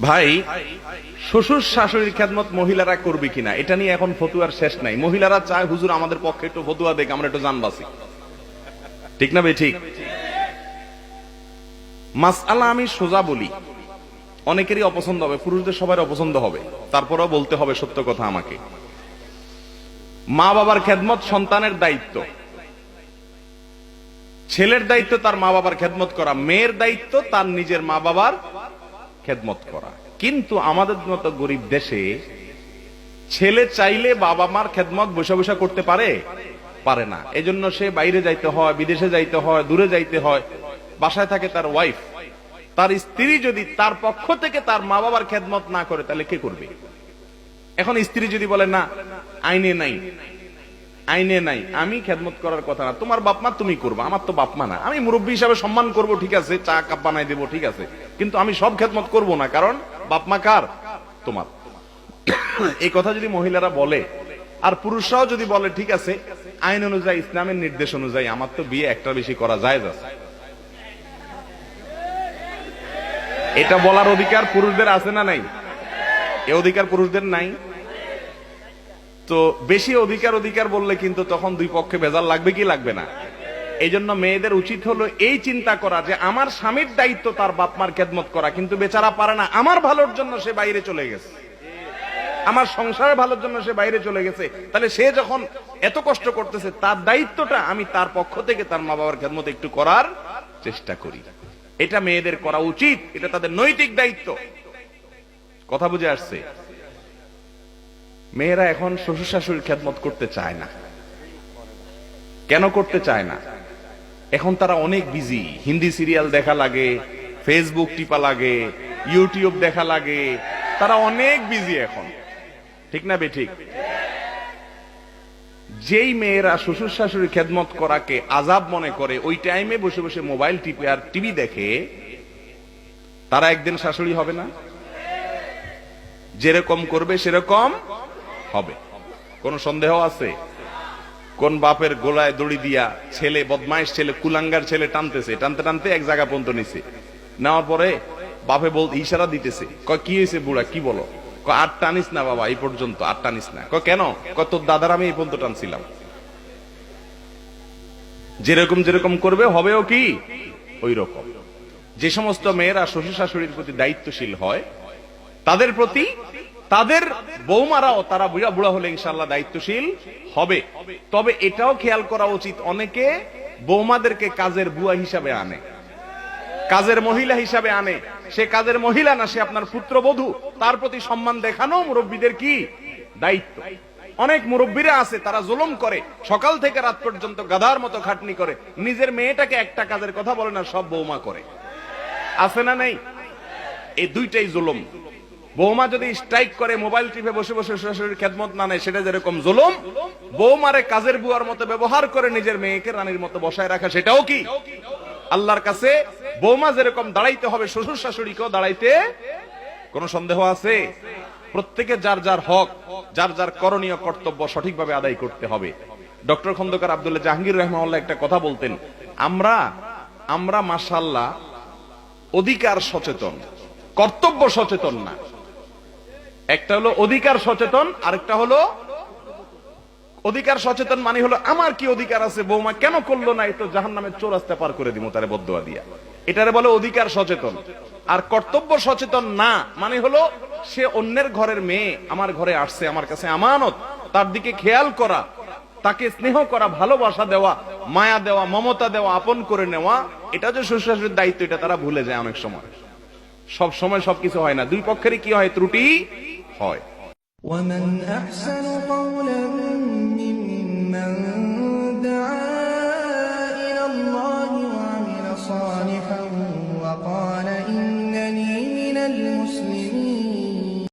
ভাই, শ্বশুর শাশুড়ির খেদমত মহিলারা করবে কিনা? এটা নিয়ে এখন ফতুয়ার শেষ নাই। মহিলারা চায়, হুজুর, আমাদের পক্ষে একটু ফতুয়া দেখ, আমরা একটু জানবাসি ঠিক না ভাই? ঠিক। মাসআলা আমি সোজা বলি। অনেকেরই অপছন্দ হবে, পুরুষদের সবার অপছন্দ হবে। তারপরেও বলতে হবে সত্য কথা আমাকে। মা বাবার খেদমত সন্তানের দায়িত্ব। ছেলের দায়িত্ব তার মা বাবার খেদমত করা, মেয়ের দায়িত্ব তার নিজের মা বাবার খেদমত করা। কিন্তু আমাদের মতো গরিব দেশে ছেলে চাইলে বাবা মার খেদমত বসে বসে করতে পারে? পারে না। এজন্য সে বাইরে যাইতে হয়, বিদেশে যাইতে হয়, দূরে যাইতে হয়, বাসায় থাকে তার ওয়াইফ তার স্ত্রী যদি তার পক্ষ থেকে তার মা বাবার খেদমত না করে, তাহলে কে করবে? এখন স্ত্রী যদি বলে, না, আইনে নাই। আইনে নাই। আমি খেদমত করার কথা না। তোমার বাপ মা তুমি করবে, আমার তো বাপ মা না। আমি মুরব্বী হিসাবে সম্মান করব, ঠিক আছে, চা কাপ বানাই দেবো, ঠিক আছে। কিন্তু আমি সব খেদমত করব না, কারণ বাপ মা কার? তোমার। এই কথা যদি মহিলারা বলে, আর পুরুষরাও যদি বলে, ঠিক আছে, আইন অনুযায়ী, ইসলামের নির্দেশ অনুযায়ী, আমার তো বিয়ে একটা বেশি করা যায় আছে এটা বলার অধিকার পুরুষদের আছে না নাই? এ অধিকার পুরুষদের নাই? তো বেশি অধিকার অধিকার বললে কিন্তু তখন দুই পক্ষে ভেজাল লাগবে কি লাগবে না। এই জন্য মেয়েদের উচিত হলো এই চিন্তা করা যে আমার স্বামীর দায়িত্ব তার বাপ মার খেদমত করা, কিন্তু বেচারা পারে না। আমার ভালোর জন্য সে বাইরে চলে গেছে। আমার সংসারের ভালোর জন্য সে বাইরে চলে গেছে। তাহলে সে যখন এত কষ্ট করতেছে, তার দায়িত্বটা আমি তার পক্ষ থেকে তার মা বাবার খেদমত একটু করার চেষ্টা করি। এটা মেয়েদের করা উচিত। এটা তাদের নৈতিক দায়িত্ব। কথা বুঝে আসছে? মেয়েরা এখন শ্বশুর শাশুড়ির খেদমত করতে চায় না। কেন করতে চায় না? এখন তারা অনেক বিজি হিন্দি সিরিয়াল দেখা লাগে ফেসবুক টিপা লাগে ইউটিউব দেখা লাগে। তারা অনেক বিজি এখন। ঠিক না বে ঠিক? যেই মেয়েরা শ্বশুর শাশুড়ির খেদমত করাকে আজাব মনে করে, ওই টাইমে বসে বসে মোবাইল টিপে আর টিভি দেখে, তারা একদিন শাশুড়ি হবে না? যেরকম করবে সেরকম হবে। কোন সন্দেহ আছে? কোন বাপের গোলায় দড়ি দিয়া ছেলে বদমাইশ ছেলে, কুলাঙ্গার ছেলে টানতেছে? টানতে টানতে এক জায়গা পর্যন্ত নিছে। নেওয়ার পরে বাপে বল ইশারা দিতেছে। কয়, কি হয়েছে বুড়া? কি বলো? ক আর টানিস না বাবা, এই পর্যন্ত আর টানিস না। ক কেন? ক তোর দাদার আমি এই পর্যন্ত টানছিলাম। যেরকম যেরকম করবে, হবেও কি? ওই রকম যে সমস্ত মেয়েরা শ্বশুর শাশুড়ির প্রতি দায়িত্বশীল হয়, তাদের প্রতি তাদের বৌমারাও তারা বুড়া বুড়া হলে ইনশাল্লাহ দায়িত্বশীল হবে। তবে এটাও খেয়াল করা উচিত, অনেকে বৌমাদেরকে কাজের বুয়া হিসাবে আনে। কাজের মহিলা হিসাবে আনে। সে কাজের মহিলা না, সে আপনার পুত্রবধূ। তার প্রতি সম্মান দেখানো মুরব্বীদের কি? দায়িত্ব। অনেক মুরব্বীরা আছে, তারা জুলুম করে। সকাল থেকে রাত পর্যন্ত গাধার মতো খাটনি করে। নিজের মেয়েটাকে একটা কাজের কথা বলে না, সব বৌমা করে। আছে না নেই? এই দুইটাই জুলুম। বৌমা যদি স্ট্রাইক করে মোবাইল টিপে বসে বসে শাশুড়ির খেদমত না নেয়, সেটা যেরকম জুলুম, বৌমারে কাজের বুয়ার মতো ব্যবহার করে নিজের মেয়েকে রানীর মতো বসায় রাখা, সেটাও কি? আল্লাহর কাছে বৌমা যেরকম দাঁড়াইতে হবে, শ্বশুর শাশুড়িকেও দাঁড়াইতে কোনো সন্দেহ আছে? প্রত্যেকে যার যার হক, যার যার করণীয় কর্তব্য সঠিকভাবে আদায় করতে হবে। ডক্টর খন্দকার আব্দুল্লাহ জাহাঙ্গীর রহমাল্লাহ একটা কথা বলতেন, আমরা আমরা মাসাল্লাহ অধিকার সচেতন, কর্তব্য সচেতন না। একটা হলো অধিকার সচেতন, আরেকটা হলো অধিকার সচেতন মানে হলো আমার কি অধিকার আছে, বৌমা কেন করল না এই তো জাহান নামের চোরাস্তা পার করে দিব তারে বদুয়া দিয়া। এটারে বলে অধিকার সচেতন। আর কর্তব্য সচেতন না মানে হলো সে অন্যের ঘরের মেয়ে, আমার ঘরে আসছে, আমার কাছে আমানত, তার দিকে খেয়াল করা, তাকে স্নেহ করা, ভালোবাসা দেওয়া, মায়া দেওয়া, মমতা দেওয়া, আপন করে নেওয়া, এটা যে শ্বশুরের দায়িত্ব, এটা তারা ভুলে যায় অনেক সময়। সব সময় সবকিছু হয় না। দুই পক্ষেরই কি হয়? ত্রুটি হয় ومن أحسن قولا